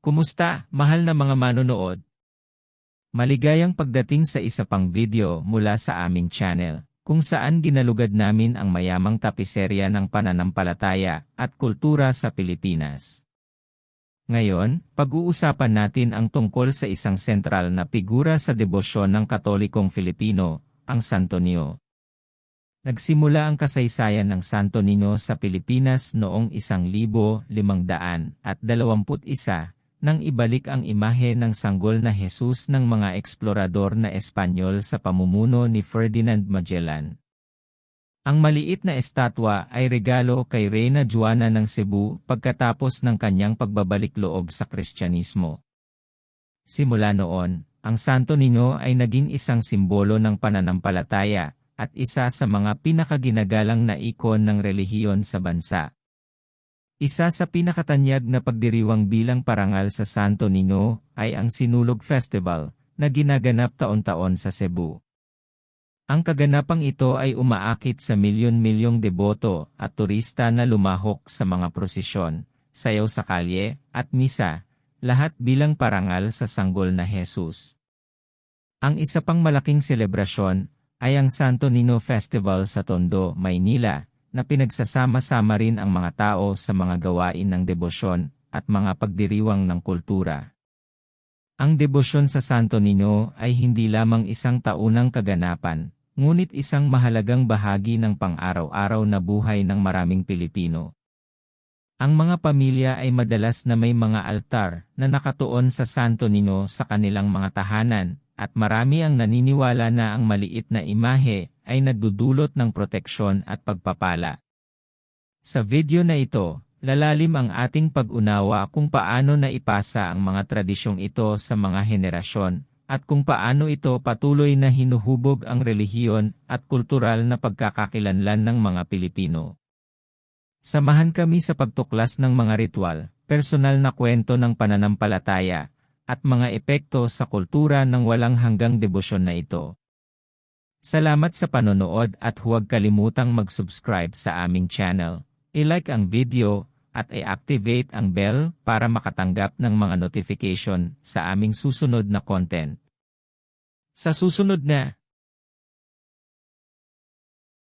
Kumusta, mahal na mga manonood? Maligayang pagdating sa isa pang video mula sa aming channel, kung saan ginalugad namin ang mayamang tapiserya ng pananampalataya at kultura sa Pilipinas. Ngayon, pag-uusapan natin ang tungkol sa isang sentral na figura sa debosyon ng Katolikong Filipino, ang Santo Niño. Nagsimula ang kasaysayan ng Santo Niño sa Pilipinas noong 1521 nang ibalik ang imahe ng sanggol na Jesus ng mga eksplorador na Espanyol sa pamumuno ni Ferdinand Magellan. Ang maliit na estatwa ay regalo kay Reyna Juana ng Cebu pagkatapos ng kanyang pagbabalik loob sa Kristyanismo. Simula noon, ang Santo Niño ay naging isang simbolo ng pananampalataya at isa sa mga pinakaginagalang na ikon ng relihiyon sa bansa. Isa sa pinakatanyag na pagdiriwang bilang parangal sa Santo Niño ay ang Sinulog Festival na ginaganap taon-taon sa Cebu. Ang kaganapang ito ay umaakit sa milyon-milyong deboto at turista na lumahok sa mga prosesyon, sayaw sa kalye, at misa, lahat bilang parangal sa sanggol na Jesus. Ang isa pang malaking selebrasyon ay ang Santo Niño Festival sa Tondo, Maynila, na pinagsasama-sama rin ang mga tao sa mga gawain ng debosyon at mga pagdiriwang ng kultura. Ang debosyon sa Santo Niño ay hindi lamang isang taunang kaganapan, ngunit isang mahalagang bahagi ng pang-araw-araw na buhay ng maraming Pilipino. Ang mga pamilya ay madalas na may mga altar na nakatuon sa Santo Niño sa kanilang mga tahanan, at marami ang naniniwala na ang maliit na imahe ay nagdudulot ng proteksyon at pagpapala. Sa video na ito, lalalim ang ating pag-unawa kung paano na ipasa ang mga tradisyong ito sa mga henerasyon, at kung paano ito patuloy na hinuhubog ang relihiyon at kultural na pagkakakilanlan ng mga Pilipino. Samahan kami sa pagtuklas ng mga ritual, personal na kwento ng pananampalataya, at mga epekto sa kultura ng walang hanggang debosyon na ito. Salamat sa panonood at huwag kalimutang mag-subscribe sa aming channel, i-like ang video, at i-activate ang bell para makatanggap ng mga notification sa aming susunod na content. Sa susunod na